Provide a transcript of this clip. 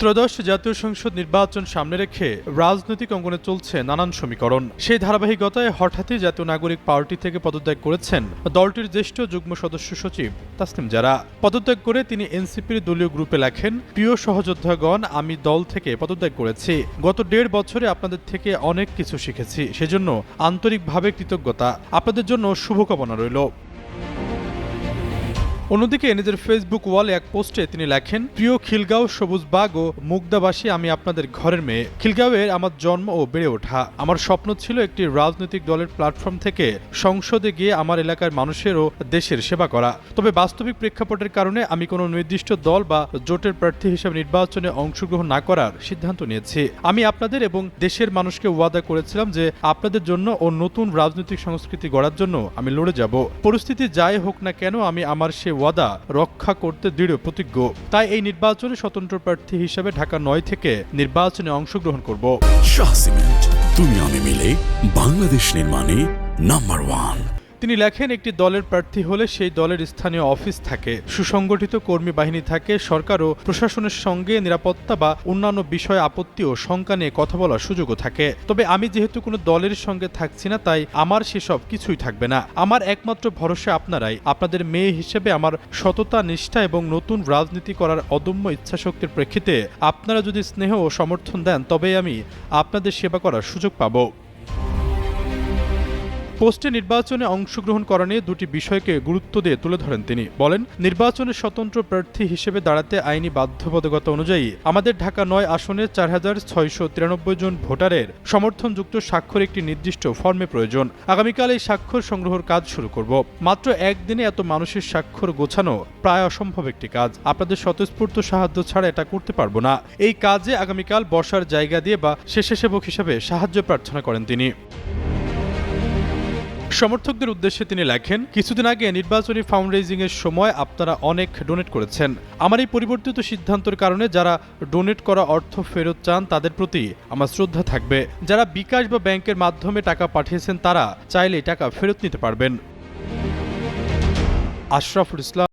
ত্রয়োদশ জাতীয় সংসদ নির্বাচন সামনে রেখে রাজনৈতিক অঙ্গনে চলছে নানান সমীকরণ। সেই ধারাবাহিকতায় হঠাৎই জাতীয় নাগরিক পার্টি থেকে পদত্যাগ করেছেন দলটির জ্যেষ্ঠ যুগ্ম সদস্য সচিব তাসলিম জারা। পদত্যাগ করে তিনি এনসিপির দলীয় গ্রুপে লেখেন, প্রিয় সহযোদ্ধাগণ, আমি দল থেকে পদত্যাগ করেছি। গত দেড় বছরে আপনাদের থেকে অনেক কিছু শিখেছি। সেজন্য আন্তরিকভাবে কৃতজ্ঞতা। আপনাদের জন্য শুভকামনা রইল। অন্যদিকে নিজের ফেসবুক ওয়ালে এক পোস্টে তিনি লেখেন, প্রিয় খিলগাঁও সবুজ বাগ ও মুগদাবাসী আমি আপনাদের ঘরের মেয়ে। খিলগাঁওয়ের আমার জন্ম ও বেড়ে ওঠা। আমার স্বপ্ন ছিল একটি রাজনৈতিক দলের প্ল্যাটফর্ম থেকে সংসদে গিয়ে আমার এলাকার মানুষের ও দেশের সেবা করা। তবে বাস্তবিক প্রেক্ষাপটের কারণে আমি কোনো নির্দিষ্ট দল বা জোটের প্রার্থী হিসেবে নির্বাচনে অংশগ্রহণ না করার সিদ্ধান্ত নিয়েছি। আমি আপনাদের এবং দেশের মানুষকে ওয়াদা করেছিলাম যে আপনাদের জন্য ও নতুন রাজনৈতিক সংস্কৃতি গড়ার জন্য আমি লড়ে যাব। পরিস্থিতি যাই হোক না কেন, আমি আমার সে ওয়াদা রক্ষা করতে দৃঢ় প্রতিজ্ঞ। তাই এই নির্বাচনে স্বতন্ত্র প্রার্থী হিসেবে ঢাকা নয় থেকে নির্বাচনে অংশগ্রহণ করব। তুমি আমি মিলে বাংলাদেশ নির্মাণে নাম্বার ওয়ান। তিনি লেখেন, একটি দলের প্রার্থী হলে সেই দলের স্থানীয় অফিস থাকে। সুসংগঠিত কর্মী বাহিনী থাকে, সরকার ও প্রশাসনের সঙ্গে নিরাপত্তা বা অন্যান্য বিষয়ে আপত্তি ও শঙ্কা নিয়ে কথা বলার সুযোগও থাকে। তবে আমি যেহেতু কোনো দলের সঙ্গে থাকছি না, তাই আমার সেসব কিছুই থাকবে না। আমার একমাত্র ভরসা আপনারাই। আপনাদের মেয়ে হিসেবে আমার সততা, নিষ্ঠা এবং নতুন রাজনীতি করার অদম্য ইচ্ছাশক্তির প্রেক্ষিতে আপনারা যদি স্নেহ ও সমর্থন দেন তবে আমি আপনাদের সেবা করার সুযোগ পাবো। পোস্টে নির্বাচনে অংশগ্রহণ করা নিয়ে দুটি বিষয়কে গুরুত্ব দিয়ে তুলে ধরেন তিনি। বলেন, নির্বাচনে স্বতন্ত্র প্রার্থী হিসেবে দাঁড়াতে আইনি বাধ্যবাধকতা অনুযায়ী আমাদের ঢাকা নয় আসনে চার হাজার ছয়শো তিরানব্বই জন ভোটারের সমর্থনযুক্ত স্বাক্ষর একটি নির্দিষ্ট ফর্মে প্রয়োজন। আগামীকাল এই স্বাক্ষর সংগ্রহের কাজ শুরু করব। মাত্র একদিনে এত মানুষের স্বাক্ষর গোছানো প্রায় অসম্ভব একটি কাজ। আপনাদের স্বতঃস্ফূর্ত সাহায্য ছাড়া এটা করতে পারব না। এই কাজে আগামীকাল বসার জায়গা দিয়ে বা স্বেচ্ছাসেবক হিসেবে সাহায্য প্রার্থনা করেন তিনি। সমর্থকদের উদ্দেশ্যে তিনি লেখেন, কিছুদিন আগে নির্বাচনী ফাউন্ডেজিং এর সময় আপনারা অনেক ডোনেট করেছেন। আমার এই পরিবর্তিত সিদ্ধান্তের কারণে যারা ডোনেট করা অর্থ ফেরত চান, তাদের প্রতি আমার শ্রদ্ধা থাকবে। যারা বিকাশ বা ব্যাংকের মাধ্যমে টাকা পাঠিয়েছেন, তারা চাইলে টাকা ফেরত নিতে পারবেন। আশরাফুল ইসলাম